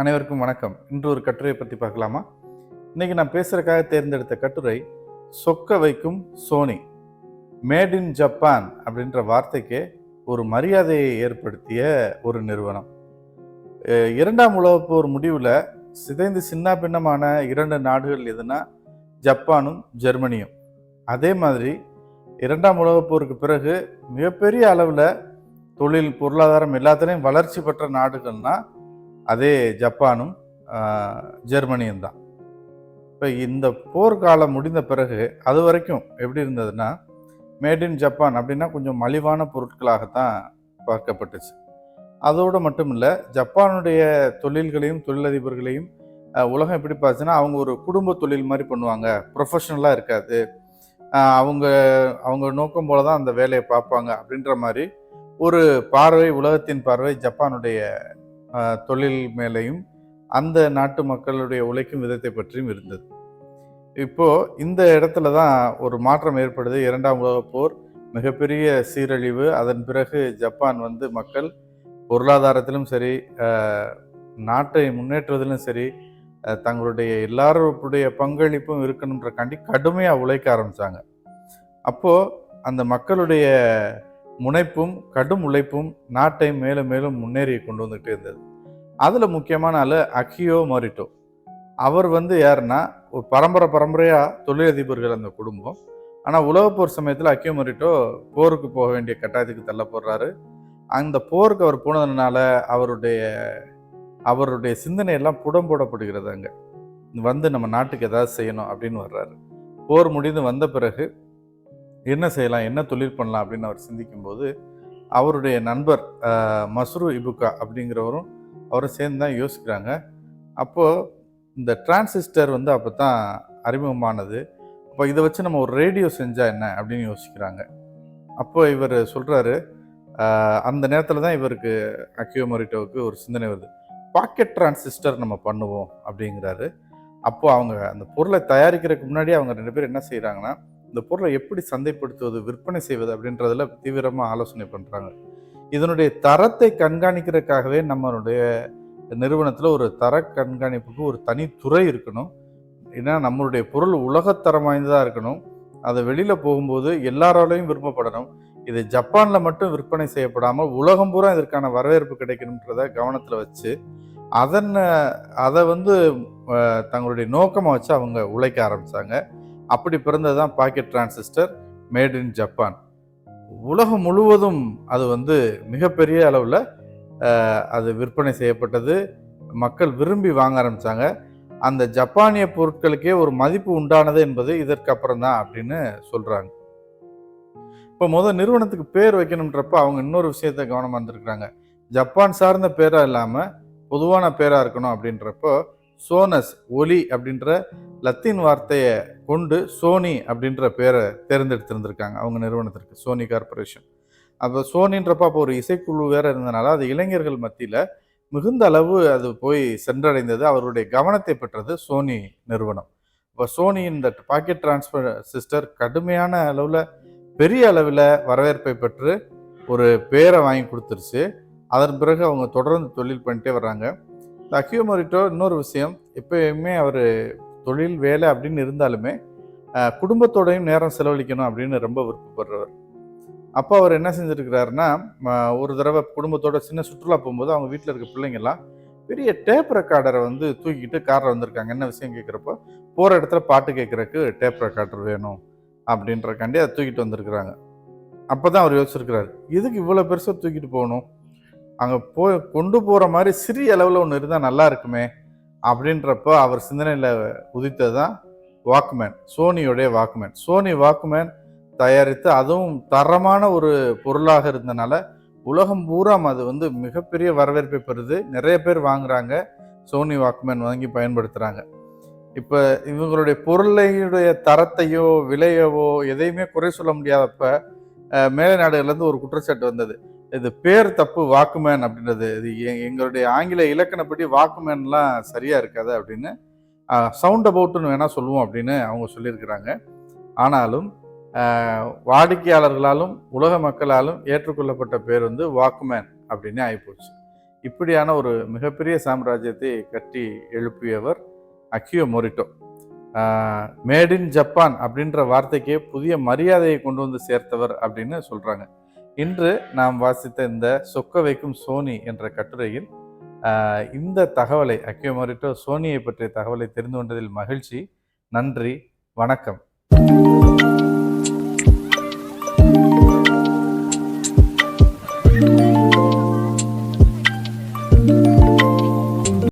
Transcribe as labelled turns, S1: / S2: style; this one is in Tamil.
S1: அனைவருக்கும் வணக்கம். இன்று ஒரு கட்டுரையை பற்றி பார்க்கலாமா? இன்னைக்கு நான் பேசுகிறக்காக தேர்ந்தெடுத்த கட்டுரை சொக்க வைக்கும் சோனி மேட் இன் ஜப்பான் அப்படின்ற வார்த்தைக்கு ஒரு மரியாதையை ஏற்படுத்திய ஒரு நிறுவனம். இரண்டாம் உலகப் போர் முடிவில் சிதைந்து சின்ன பின்னமான இரண்டு நாடுகள் எதுனா ஜப்பானும் ஜெர்மனியும். அதே மாதிரி இரண்டாம் உலகப் போருக்கு பிறகு மிகப்பெரிய அளவில் தொழில் பொருளாதாரம் எல்லாத்துலேயும் வளர்ச்சி பெற்ற நாடுகள்னா அதே ஜப்பானும் ஜெர்மனியும் தான். இப்போ இந்த போர்க்காலம் முடிந்த பிறகு அது வரைக்கும் எப்படி இருந்ததுன்னா மேட் இன் ஜப்பான் அப்படின்னா கொஞ்சம் மலிவான பொருட்களாகத்தான் பார்க்கப்பட்டுச்சு. அதோடு மட்டும் இல்லை ஜப்பானுடைய தொழில்களையும் தொழிலதிபர்களையும் உலகம் எப்படி பார்த்துச்சுன்னா அவங்க ஒரு குடும்ப தொழில் மாதிரி பண்ணுவாங்க. ப்ரொஃபஷனலாக இருக்காது. அவங்க அவங்க நோக்கம் போல தான் அந்த வேலையை பார்ப்பாங்க அப்படின்ற மாதிரி ஒரு பார்வை உலகத்தின் பார்வை ஜப்பானுடைய தொழில் மேலேயும் அந்த நாட்டு மக்களுடைய உழைக்கும் விதத்தை பற்றியும் இருந்தது. இப்போது இந்த இடத்துல தான் ஒரு மாற்றம் ஏற்படுது. இரண்டாம் உலகப் போர் மிகப்பெரிய சீரழிவு அதன் பிறகு ஜப்பான் வந்து மக்கள் பொருளாதாரத்திலும் சரி நாட்டை முன்னேற்றுவதிலும் சரி தங்களுடைய எல்லாருடைய பங்களிப்பும் இருக்கணுன்றக்காண்டி கடுமையாக உழைக்க ஆரம்பித்தாங்க அப்போது அந்த மக்களுடைய முனைப்பும் கடும் உழைப்பும் நாட்டை மேலும் மேலும் முன்னேறி கொண்டு வந்துகிட்டே இருந்தது. அதில் முக்கியமான ஆள் அக்கியோ மொரிட்டோ. அவர் வந்து யாருன்னா ஒரு பரம்பரை பரம்பரையாக தொழிலதிபர்கள் அந்த குடும்பம். ஆனால் உலகப்போர் சமயத்தில் அக்கியோ மொரிட்டோ போருக்கு போக வேண்டிய கட்டாயத்துக்கு தள்ளப்படுறாரு. அந்த போருக்கு அவர் போனதுனால அவருடைய அவருடைய சிந்தனையெல்லாம் புடம் போடப்படுகிறது அங்கே. வந்து நம்ம நாட்டுக்கு ஏதாவது செய்யணும் அப்படின்னு வர்றாரு. போர் முடிந்து வந்த பிறகு என்ன செய்யலாம் என்ன தொழில் பண்ணலாம் அப்படின்னு அவர் சிந்திக்கும்போது அவருடைய நண்பர் மஸ்ரு இபுக்கா அப்படிங்கிறவரும் அவரும் சேர்ந்து தான் யோசிக்கிறாங்க. அப்போது இந்த டிரான்சிஸ்டர் வந்து அப்போ தான் அறிமுகமானது. அப்போ இதை வச்சு நம்ம ஒரு ரேடியோ செஞ்சால் என்ன அப்படின்னு யோசிக்கிறாங்க. அப்போ இவர் சொல்கிறாரு அந்த நேரத்தில் தான் இவருக்கு அக்யூமரிட்டோவுக்கு ஒரு சிந்தனை வருது. பாக்கெட் டிரான்சிஸ்டர் நம்ம பண்ணுவோம் அப்படிங்கிறாரு. அப்போது அவங்க அந்த பொருளை தயாரிக்கிறதுக்கு முன்னாடி அவங்க ரெண்டு பேரும் என்ன செய்கிறாங்கன்னா இந்த பொருளை எப்படி சந்தைப்படுத்துவது விற்பனை செய்வது அப்படின்றதுல தீவிரமாக ஆலோசனை பண்ணுறாங்க இதனுடைய தரத்தை கண்காணிக்கிறதுக்காகவே நம்மளுடைய நிறுவனத்தில் ஒரு தர கண்காணிப்புக்கு ஒரு தனித்துறை இருக்கணும். ஏன்னா நம்மளுடைய பொருள் உலகத்தரம் வாய்ந்ததாக இருக்கணும். அதை வெளியில் போகும்போது எல்லாராலையும் விரும்பப்படணும். இது ஜப்பானில் மட்டும் விற்பனை செய்யப்படாமல் உலகம் பூரா இதற்கான வரவேற்பு கிடைக்கணுன்றத கவனத்தில் வச்சு அதன் அதை வந்து தங்களுடைய நோக்கமாக வச்சு அவங்க உழைக்க ஆரம்பித்தாங்க அப்படி பிறந்தது தான் pocket transistor made in Japan. உலகம் முழுவதும் அது வந்து மிகப்பெரிய அளவில் அது விற்பனை செய்யப்பட்டது. மக்கள் விரும்பி வாங்க ஆரம்பித்தாங்க அந்த ஜப்பானிய பொருட்களுக்கே ஒரு மதிப்பு உண்டானது என்பது இதற்கு அப்புறம் தான் அப்படின்னு சொல்கிறாங்க இப்போ முதல் நிறுவனத்துக்கு பேர் வைக்கணுன்றப்ப அவங்க இன்னொரு விஷயத்த கவனம் வந்திருக்கிறாங்க ஜப்பான் சார்ந்த பேராக இல்லாமல் பொதுவான பேராக இருக்கணும் அப்படின்றப்போ சோனஸ் ஒலி அப்படின்ற லத்தீன் வார்த்தையை கொண்டு சோனி அப்படின்ற பேரை தேர்ந்தெடுத்திருந்திருக்காங்க. அவங்க நிறுவனத்திற்கு சோனி கார்பரேஷன் அப்போ சோனின்றப்ப அப்போ ஒரு இசைக்குழு வேற இருந்தனால அது இளைஞர்கள் மத்தியில் மிகுந்த அளவு அது போய் சென்றடைந்தது. அவருடைய கவனத்தை பெற்றது சோனி நிறுவனம். இப்போ சோனியின் இந்த பாக்கெட் டிரான்ஸ்ஃபர் சிஸ்டர் கடுமையான அளவில் பெரிய அளவில் வரவேற்பை பெற்று ஒரு பேரை வாங்கி கொடுத்துருச்சு. அதன் பிறகு அவங்க தொடர்ந்து தொழில் பண்ணிட்டே வர்றாங்க. இந்த அக்கியோமோரிட்டோ இன்னொரு விஷயம். எப்பயுமே அவர் தொழில் வேலை அப்படின்னு இருந்தாலுமே குடும்பத்தோடையும் நேரம் செலவழிக்கணும் அப்படின்னு ரொம்ப விருப்பப்படுறவர். அப்போ அவர் என்ன செஞ்சுருக்கிறாருன்னா ஒரு தடவை குடும்பத்தோட சின்ன சுற்றுலா போகும்போது அவங்க வீட்டில் இருக்க பிள்ளைங்கள்லாம் பெரிய டேப் ரெக்கார்டரை வந்து தூக்கிட்டு காரில் வந்திருக்காங்க. என்ன விஷயம் கேட்குறப்போ போகிற இடத்துல பாட்டு கேட்குறக்கு டேப் ரெக்கார்டர் வேணும் அப்படின்றக்காண்டி அதை தூக்கிட்டு வந்திருக்கிறாங்க. அப்போ தான் அவர் யோசிச்சிருக்கிறாரு எதுக்கு இவ்வளோ பெருசாக தூக்கிட்டு போகணும்? அங்கே போய் கொண்டு போகிற மாதிரி சிறிய அளவில் ஒன்று இருந்தால் நல்லா இருக்குமே அப்படின்றப்போ அவர் சிந்தனையில் உதித்தது தான் வாக்மேன் சோனியோடைய வாக்மேன் சோனி வாக்மேன் தயாரித்து அதுவும் தரமான ஒரு பொருளாக இருந்தனால உலகம் பூராம் அது வந்து மிகப்பெரிய வரவேற்பை பெறுது. நிறைய பேர் வாங்குறாங்க. சோனி வாக்மேன் வாங்கி பயன்படுத்துகிறாங்க இப்போ இவங்களுடைய பொருளையுடைய தரத்தையோ விலையவோ எதையுமே குறை சொல்ல முடியாதப்ப மேலை நாடுகள்லேருந்து ஒரு குற்றச்சாட்டு வந்தது. இது பேர் தப்பு வாக்குமேன் அப்படின்றது. இது எங்களுடைய ஆங்கில இலக்கணப்படி வாக்குமேன்லாம் சரியாக இருக்காது அப்படின்னு சவுண்ட் அபவுட்னு வேணால் சொல்லுவோம் அப்படின்னு அவங்க சொல்லியிருக்கிறாங்க. ஆனாலும் வாடிக்கையாளர்களாலும் உலக மக்களாலும் ஏற்றுக்கொள்ளப்பட்ட பேர் வந்து வாக்குமேன் அப்படின்னு ஆகிப்போச்சு. இப்படியான ஒரு மிகப்பெரிய சாம்ராஜ்யத்தை கட்டி எழுப்பியவர் அக்கியோ மொரிட்டோ. மேட் இன் ஜப்பான் அப்படின்ற வார்த்தைக்கே புதிய மரியாதையை கொண்டு வந்து சேர்த்தவர் அப்படின்னு சொல்கிறாங்க இன்று நாம் வாசித்த இந்த சொக்க வைக்கும் சோனி என்ற கட்டுரையில் இந்த தகவலை அக்கியமரிட்டோ சோனியை பற்றிய தகவலை தெரிந்து கொண்டதில் மகிழ்ச்சி. நன்றி. வணக்கம்.